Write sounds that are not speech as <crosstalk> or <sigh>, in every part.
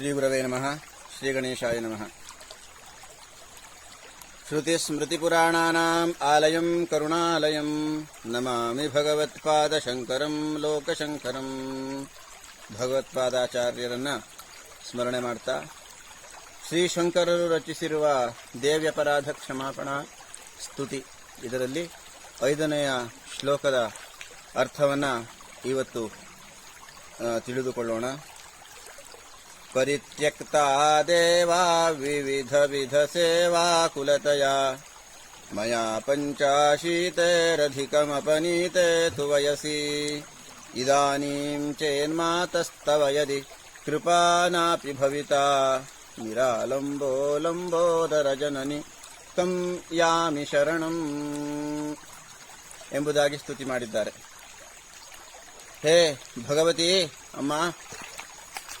ಶ್ರೀಗುರವೇ ನಮಃ ಶ್ರೀಗಣೇಶಾಯ ನಮಃ श्रुतिस्मृतिपुराणानाम् आलयम् करुणालयम् नमामि ಭಗವತ್ಪಾದಶಂಕರಂ ಲೋಕಶಂಕರಂ ಭಗವತ್ಪಾದಾಚಾರ್ಯರನ್ನ ಸ್ಮರಣೆ ಮಾಡ್ತಾ ಶ್ರೀಶಂಕರರು ರಚಿಸಿರುವ ದೇವ್ಯಪರಾಧ ಕ್ಷಮಾಪಣಾ ಸ್ತುತಿ ಇದರಲ್ಲಿ ಐದನೆಯ ಶ್ಲೋಕದ ಅರ್ಥವನ್ನ ಇವತ್ತು ಆ, ತಿಳಿದುಕೊಳ್ಳೋಣ परित्यक्ता देवा विविधविधसेवाकुलतया मया पञ्चाशीतेरधिकमपनीते तु वयसि इदानीम् चेन्मातस्तव यदि कृपा नापि भविता निरालम्बो ಲಂಬೋದರಜನನಿ ತಂ ಯಾಮಿ ಶರಣಂ ಎಂಬುದಾಗಿ ಸ್ತುತಿ ಮಾಡಿದ್ದಾರೆ ಹೇ ಭಗವತಿ ಅಮ್ಮ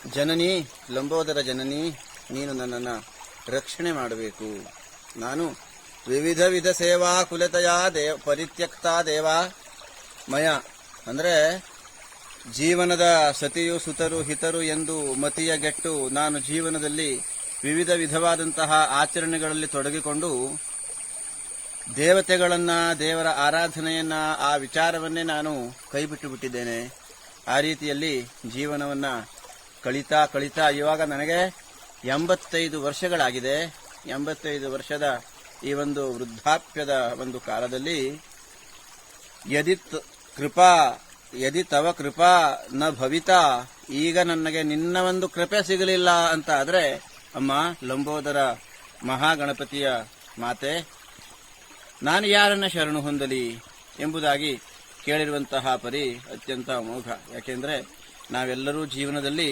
ಜನನಿ, ಲಂಬೋದರ ಜನನಿ, ನೀನು ನನ್ನನ್ನು ರಕ್ಷಣೆ ಮಾಡಬೇಕು. ನಾನು ವಿವಿಧ ವಿಧ ಸೇವಾ ಕುಲತೆಯ ದೇವ, ಪರಿತ್ಯಕ್ತ ದೇವ, ಮಯ. ಅಂದರೆ ಜೀವನದ ಸತಿಯು ಸುತರು ಹಿತರು ಎಂದು ಮತಿಯ ಗೆಟ್ಟು ನಾನು ಜೀವನದಲ್ಲಿ ವಿವಿಧ ವಿಧವಾದಂತಹ ಆಚರಣೆಗಳಲ್ಲಿ ತೊಡಗಿಕೊಂಡು ದೇವತೆಗಳನ್ನ, ದೇವರ ಆರಾಧನೆಯನ್ನ ಆ ವಿಚಾರವನ್ನೇ ನಾನು ಕೈಬಿಟ್ಟು ಬಿಟ್ಟಿದ್ದೇನೆ. ಆ ರೀತಿಯಲ್ಲಿ ಜೀವನವನ್ನ ಕಳಿತಾ ಕಳಿತಾ ಇವಾಗ ನನಗೆ ಎಂಬತ್ತೈದು ವರ್ಷಗಳಾಗಿದೆ. ಎಂಬತ್ತೈದು ವರ್ಷದ ಈ ಒಂದು ವೃದ್ಧಾಪ್ಯದ ಒಂದು ಕಾಲದಲ್ಲಿ ಯದಿತ್ ಕೃಪಾ, ಯದಿ ತವ ಕೃಪಾ ನ ಭವಿತಾ, ಈಗ ನನಗೆ ನಿನ್ನ ಒಂದು ಕೃಪೆ ಸಿಗಲಿಲ್ಲ ಅಂತ ಆದರೆ ಅಮ್ಮ ಲಂಬೋದರ ಮಹಾಗಣಪತಿಯ ಮಾತೆ, ನಾನು ಯಾರನ್ನ ಶರಣು ಹೊಂದಲಿ ಎಂಬುದಾಗಿ ಕೇಳಿರುವಂತಹ ಪರಿ ಅತ್ಯಂತ ಅಮೋಘ ಯಾಕೆಂದ್ರೆ ನಾವೆಲ್ಲರೂ ಜೀವನದಲ್ಲಿ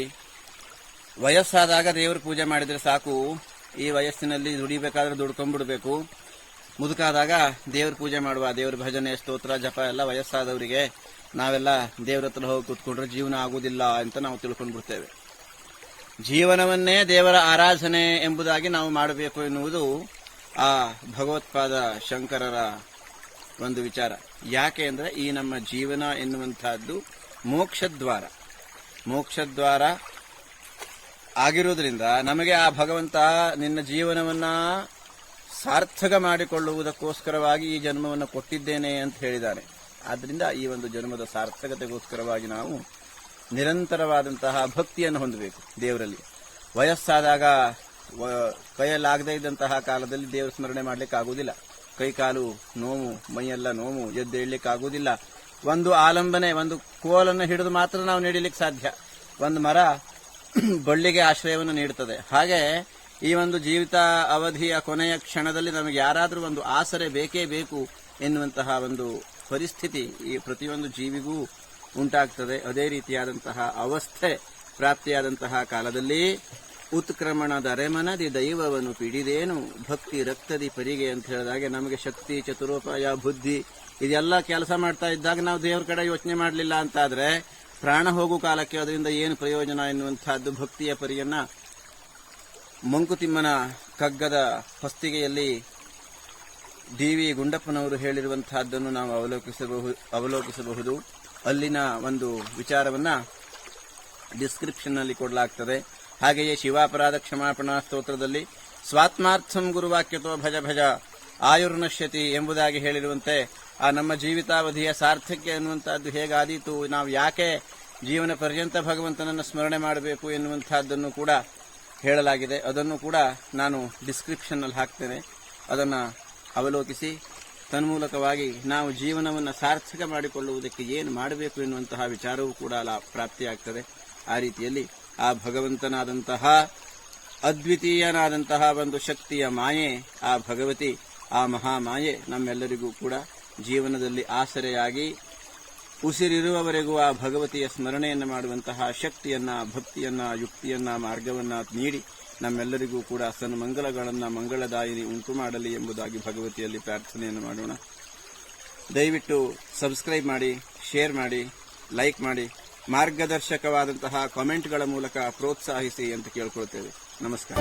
ವಯಸ್ಸಾದಾಗ ದೇವರ ಪೂಜೆ ಮಾಡಿದ್ರೆ ಸಾಕು. ಈ ವಯಸ್ಸಿನಲ್ಲಿ ದುಡಿಬೇಕಾದ್ರೆ ದುಡ್ಕೊಂಡ್ಬಿಡ್ಬೇಕು. ಮುದುಕಾದಾಗ ದೇವ್ರ ಪೂಜೆ ಮಾಡುವ, ದೇವ್ರ ಭಜನೆ, ಸ್ತೋತ್ರ, ಜಪ ಎಲ್ಲ ವಯಸ್ಸಾದವರಿಗೆ ನಾವೆಲ್ಲ ದೇವ್ರ ಹತ್ರ ಹೋಗಿ ಕೂತ್ಕೊಂಡ್ರೆ ಜೀವನ ಆಗುವುದಿಲ್ಲ ಅಂತ ನಾವು ತಿಳ್ಕೊಂಡ್ಬಿಡ್ತೇವೆ. ಜೀವನವನ್ನೇ ದೇವರ ಆರಾಧನೆ ಎಂಬುದಾಗಿ ನಾವು ಮಾಡಬೇಕು ಎನ್ನುವುದು ಆ ಭಗವತ್ಪಾದ ಶಂಕರರ ಒಂದು ವಿಚಾರ. ಯಾಕೆ ಅಂದ್ರೆ ಈ ನಮ್ಮ ಜೀವನ ಎನ್ನುವಂತಹದ್ದು ಮೋಕ್ಷದ್ವಾರ. ಮೋಕ್ಷದ್ವಾರ ಆಗಿರುವುದರಿಂದ ನಮಗೆ ಆ ಭಗವಂತ ನಿನ್ನ ಜೀವನವನ್ನ ಸಾರ್ಥಕ ಮಾಡಿಕೊಳ್ಳುವುದಕ್ಕೋಸ್ಕರವಾಗಿ ಈ ಜನ್ಮವನ್ನು ಕೊಟ್ಟಿದ್ದೇನೆ ಅಂತ ಹೇಳಿದ್ದಾನೆ ಆದ್ದರಿಂದ ಈ ಒಂದು ಜನ್ಮದ ಸಾರ್ಥಕತೆಗೋಸ್ಕರವಾಗಿ ನಾವು ನಿರಂತರವಾದಂತಹ ಭಕ್ತಿಯನ್ನು ಹೊಂದಬೇಕು ದೇವರಲ್ಲಿ. ವಯಸ್ಸಾದಾಗ ಕೈಯಲ್ಲಾಗದೇ ಇದ್ದಂತಹ ಕಾಲದಲ್ಲಿ ದೇವರ ಸ್ಮರಣೆ ಮಾಡಲಿಕ್ಕೆ ಆಗುವುದಿಲ್ಲ ಕೈಕಾಲು ನೋವು, ಮೈಯೆಲ್ಲ ನೋವು ಎದ್ದೇಳಲಿಕ್ಕೆ ಆಗುವುದಿಲ್ಲ ಒಂದು ಆಲಂಬನೆ, ಒಂದು ಕೋಲನ್ನು ಹಿಡಿದು ಮಾತ್ರ ನಾವು ನೀಡಲಿಕ್ಕೆ ಸಾಧ್ಯ. ಒಂದು ಮರ <clears throat> ಬಳ್ಳಿಗೆ ಆಶ್ರಯವನ್ನು ನೀಡುತ್ತದೆ. ಹಾಗೆ ಈ ಒಂದು ಜೀವಿತ ಅವಧಿಯ ಕೊನೆಯ ಕ್ಷಣದಲ್ಲಿ ನಮಗೆ ಯಾರಾದರೂ ಒಂದು ಆಸರೆ ಬೇಕೇ ಬೇಕು ಎನ್ನುವಂತಹ ಒಂದು ಪರಿಸ್ಥಿತಿ ಈ ಪ್ರತಿಯೊಂದು ಜೀವಿಗೂ ಉಂಟಾಗ್ತದೆ. ಅದೇ ರೀತಿಯಾದಂತಹ ಅವಸ್ಥೆ ಪ್ರಾಪ್ತಿಯಾದಂತಹ ಕಾಲದಲ್ಲಿ ಉತ್ಕ್ರಮಣದ ರೆಮನದಿ ದೈವವನ್ನು ಪಿಡಿದೇನು, ಭಕ್ತಿ ರಕ್ತದಿ ಪರಿಗೆ ಅಂತ ಹೇಳಿದಾಗೆ ನಮಗೆ ಶಕ್ತಿ, ಚತುರೋಪಾಯ, ಬುದ್ಧಿ, ಇದೆಲ್ಲ ಕೆಲಸ ಮಾಡ್ತಾ ಇದ್ದಾಗ ನಾವು ದೇವರ ಕಡೆ ಯೋಚನೆ ಮಾಡಲಿಲ್ಲ ಅಂತಾದ್ರೆ ಪ್ರಾಣ ಹೋಗು ಕಾಲಕ್ಕೆ ಅದರಿಂದ ಏನು ಪ್ರಯೋಜನ ಎನ್ನುವಂತಹದ್ದು ಭಕ್ತಿಯ ಪರಿಯನ್ನ ಮಂಕುತಿಮ್ಮನ ಕಗ್ಗದ ಹೊಸ್ತಿಗೆಯಲ್ಲಿ ಡಿ ವಿ ಗುಂಡಪ್ಪನವರು ಹೇಳಿರುವಂತಹದ್ದನ್ನು ನಾವು ಅವಲೋಕಿಸಬಹುದು ಅವಲೋಕಿಸಬಹುದು. ಅಲ್ಲಿನ ಒಂದು ವಿಚಾರವನ್ನ ಡಿಸ್ಕ್ರಿಪ್ಷನ್ನಲ್ಲಿ ಕೊಡಲಾಗ್ತದೆ. ಹಾಗೆಯೇ ಶಿವಾಪರಾಧ ಕ್ಷಮಾಪಣಾ ಸ್ತೋತ್ರದಲ್ಲಿ, ಸ್ವಾತ್ಮಾರ್ಥಂ ಗುರುವಾಕ್ಯತೋ ಭಜ ಭಜ, ಆಯುರ್ನಶ್ಯತಿ ಎಂಬುದಾಗಿ ಹೇಳಿರುವಂತೆ ಆ ನಮ್ಮ ಜೀವಿತಾವಧಿಯ ಸಾರ್ಥಕ್ಯ ಎನ್ನುವಂಥದ್ದು ಹೇಗಾದೀತು? ನಾವು ಯಾಕೆ ಜೀವನ ಪರ್ಯಂತ ಭಗವಂತನನ್ನು ಸ್ಮರಣೆ ಮಾಡಬೇಕು ಎನ್ನುವಂತಹದ್ದನ್ನು ಕೂಡ ಹೇಳಲಾಗಿದೆ. ಅದನ್ನು ಕೂಡ ನಾನು ಡಿಸ್ಕ್ರಿಪ್ಷನ್ನಲ್ಲಿ ಹಾಕ್ತೇನೆ. ಅದನ್ನು ಅವಲೋಕಿಸಿ, ತನ್ಮೂಲಕವಾಗಿ ನಾವು ಜೀವನವನ್ನು ಸಾರ್ಥಕ ಮಾಡಿಕೊಳ್ಳುವುದಕ್ಕೆ ಏನು ಮಾಡಬೇಕು ಎನ್ನುವಂತಹ ವಿಚಾರವೂ ಕೂಡ ಅಲ್ಲ ಪ್ರಾಪ್ತಿಯಾಗ್ತದೆ. ಆ ರೀತಿಯಲ್ಲಿ ಆ ಭಗವಂತನಾದಂತಹ, ಅದ್ವಿತೀಯನಾದಂತಹ ಒಂದು ಶಕ್ತಿಯ ಮಾಯೆ, ಆ ಭಗವತಿ, ಆ ಮಹಾಮಾಯೆ ನಮ್ಮೆಲ್ಲರಿಗೂ ಕೂಡ ಜೀವನದಲ್ಲಿ ಆಸರೆಯಾಗಿ ಉಸಿರಿರುವವರೆಗೂ ಆ ಭಗವತಿಯ ಸ್ಮರಣೆಯನ್ನು ಮಾಡುವಂತಹ ಶಕ್ತಿಯನ್ನ, ಭಕ್ತಿಯನ್ನ, ಯುಕ್ತಿಯನ್ನ, ಮಾರ್ಗವನ್ನ ನೀಡಿ ನಮ್ಮೆಲ್ಲರಿಗೂ ಕೂಡ ಸನ್ಮಂಗಲಗಳನ್ನ ಮಂಗಳದಾಯಿನಿ ಉಂಟು ಮಾಡಲಿ ಎಂಬುದಾಗಿ ಭಗವತಿಯಲ್ಲಿ ಪ್ರಾರ್ಥನೆಯನ್ನು ಮಾಡೋಣ. ದಯವಿಟ್ಟು ಸಬ್ಸ್ಕ್ರೈಬ್ ಮಾಡಿ, ಶೇರ್ ಮಾಡಿ, ಲೈಕ್ ಮಾಡಿ, ಮಾರ್ಗದರ್ಶಕವಾದಂತಹ ಕಾಮೆಂಟ್ಗಳ ಮೂಲಕ ಪ್ರೋತ್ಸಾಹಿಸಿ ಅಂತ ಕೇಳ್ಕೊಳ್ತೇವೆ. ನಮಸ್ಕಾರ.